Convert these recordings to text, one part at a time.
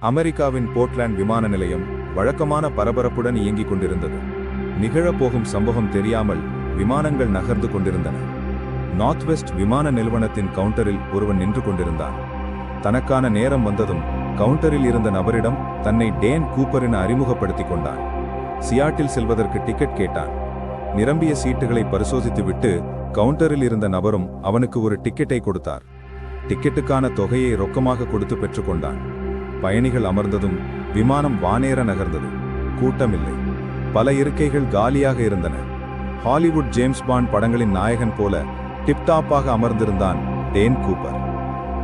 அமெரிக்காவின் போர்ட்லேண்ட் விமான நிலையம் வழக்கமான பரபரப்புடன் இயங்கிக் கொண்டிருந்தது. நிகழப்போகும் சம்பவம் தெரியாமல் விமானங்கள் நகர்ந்து கொண்டிருந்தன. நார்த் வெஸ்ட் விமான நிறுவனத்தின் கவுண்டரில் ஒருவன் நின்று கொண்டிருந்தான். தனக்கான நேரம் வந்ததும் கவுண்டரில் இருந்த நபரிடம் தன்னை டேன் கூப்பர் என அறிமுகப்படுத்திக் கொண்டான். சியாட்டில் செல்வதற்கு டிக்கெட் கேட்டான். நிரம்பிய சீட்டுகளை பரிசோதித்துவிட்டு கவுண்டரில் இருந்த நபரும் அவனுக்கு ஒரு டிக்கெட்டை கொடுத்தார். டிக்கெட்டுக்கான தொகையை ரொக்கமாக கொடுத்து பெற்றுக்கொண்டான் பயணிகள் அமர்ந்ததும் விமானம் வானேற நகர்ந்தது. கூட்டமில்லை. பல இருக்கைகள் காலியாக இருந்தன. ஹாலிவுட் ஜேம்ஸ் பாண்ட் படங்களின் நாயகன் போல டிப்டாப்பாக அமர்ந்திருந்தான் டேன் கூப்பர்.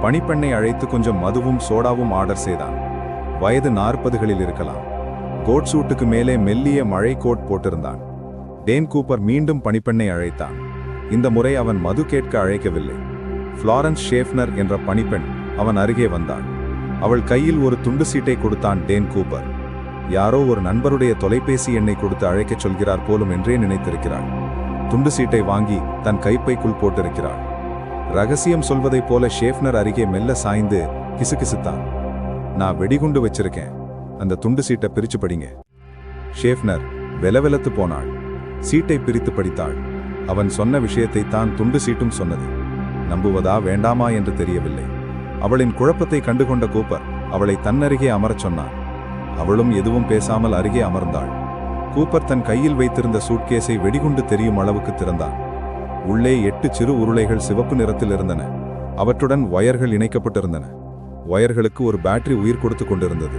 பணிப்பெண்ணை அழைத்து கொஞ்சம் மதுவும் சோடாவும் ஆர்டர் செய்தான். வயது நாற்பதுகளில் இருக்கலாம். கோட் சூட்டுக்கு மேலே மெல்லிய மழை கோட் போட்டிருந்தான். டேன் கூப்பர் மீண்டும் பணிப்பெண்ணை அழைத்தான். இந்த முறை அவன் மது கேட்க அழைக்கவில்லை. ஃப்ளாரன்ஸ் ஷேஃப்னர் என்ற பணிப்பெண் அவன் அருகே வந்தான். அவள் கையில் ஒரு துண்டு சீட்டை கொடுத்தான் டேன் கூப்பர். யாரோ ஒரு நண்பருடைய தொலைபேசி எண்ணை கொடுத்து அழைக்கச் சொல்கிறார் போலும் என்றே நினைத்திருக்கிறாள். துண்டு சீட்டை வாங்கி தன் கைப்பைக்குள் போட்டிருக்கிறாள். ரகசியம் சொல்வதைப் போல ஷேஃப்னர் அருகே மெல்ல சாய்ந்து கிசுகிசுத்தான். நான் வெடிகுண்டு வச்சிருக்கேன். அந்த துண்டு சீட்டை பிரிச்சு படிங்க. ஷேஃப்னர் வெலவெலத்து போனாள். சீட்டை பிரித்து படித்தாள். அவன் சொன்ன விஷயத்தை தான் துண்டு சீட்டும் சொன்னது. நம்புவதா வேண்டாமா என்று தெரியவில்லை. அவளின் குழப்பத்தை கண்டுகொண்ட கூப்பர் அவளை தன்னருகே அமரச் சொன்னான். அவளும் எதுவும் பேசாமல் அருகே அமர்ந்தாள். கூப்பர் தன் கையில் வைத்திருந்த சூட்கேஸை வெடிகுண்டு தெரியும் அளவுக்கு திறந்தான். உள்ளே எட்டு சிறு உருளைகள் சிவப்பு நிறத்தில் இருந்தன. அவற்றுடன் ஒயர்கள் இணைக்கப்பட்டிருந்தன. ஒயர்களுக்கு ஒரு பேட்டரி உயிர் கொடுத்து கொண்டிருந்தது.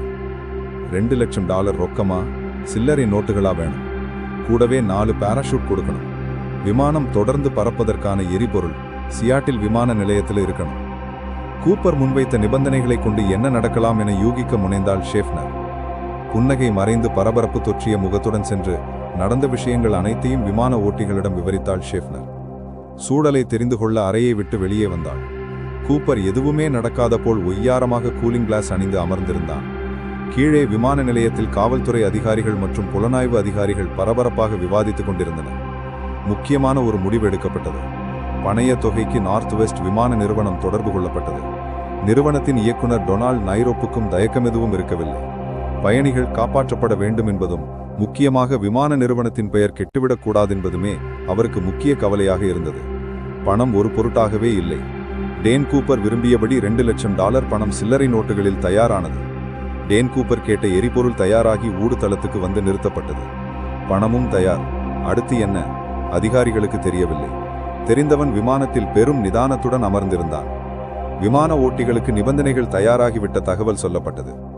ரெண்டு லட்சம் டாலர் ரொக்கமா? சில்லறை நோட்டுகளா வேணும். கூடவே நாலு பாராஷூட் கொடுக்கணும். விமானம் தொடர்ந்து பறப்பதற்கான எரிபொருள். சியாட்டில் விமான நிலையத்தில் இருக்கணும். கூப்பர் முன்வைத்த நிபந்தனைகளை கொண்டு என்ன நடக்கலாம் என யூகிக்க முனைந்தாள் ஷேஃப்னர். புன்னகை மறைந்து பரபரப்பு தொற்றிய முகத்துடன் சென்று நடந்த விஷயங்கள் அனைத்தையும் விமான ஓட்டிகளிடம் விவரித்தாள் ஷேஃப்னர். சூழலை தெரிந்து கொள்ள அறையை விட்டு வெளியே வந்தாள். கூப்பர் எதுவுமே நடக்காத போல் ஒய்யாரமாக கூலிங் கிளாஸ் அணிந்து அமர்ந்திருந்தான். கீழே விமான நிலையத்தில் காவல்துறை அதிகாரிகள் மற்றும் புலனாய்வு அதிகாரிகள் பரபரப்பாக விவாதித்துக் கொண்டிருந்தனர். முக்கியமான ஒரு முடிவு எடுக்கப்பட்டது. பணைய தொகைக்கு நார்த் வெஸ்ட் விமான நிறுவனம் தொடர்பு கொள்ளப்பட்டது. நிறுவனத்தின் இயக்குனர் டொனால்ட் நைரோப்புக்கும் தயக்கம் எதுவும் இருக்கவில்லை. பயணிகள் காப்பாற்றப்பட வேண்டும் என்பதும் முக்கியமாக விமான நிறுவனத்தின் பெயர் கெட்டுவிடக்கூடாது என்பதுமே அவருக்கு முக்கிய கவலையாக இருந்தது. பணம் ஒரு பொருட்டாகவே இல்லை. டேன் கூப்பர் விரும்பியபடி ரெண்டு லட்சம் டாலர் பணம் சில்லறை நோட்டுகளில் தயாரானது. டேன் கூப்பர் கேட்ட எரிபொருள் தயாராகி ஊடு தளத்துக்கு வந்து நிறுத்தப்பட்டது. பணமும் தயார். அடுத்து என்ன? அதிகாரிகளுக்கு தெரியவில்லை. தெரிந்தவன் விமானத்தில் பெரும் நிதானத்துடன் அமர்ந்திருந்தான். விமான ஓட்டிகளுக்கு நிபந்தனைகள் தயாராகிவிட்ட தகவல் சொல்லப்பட்டது.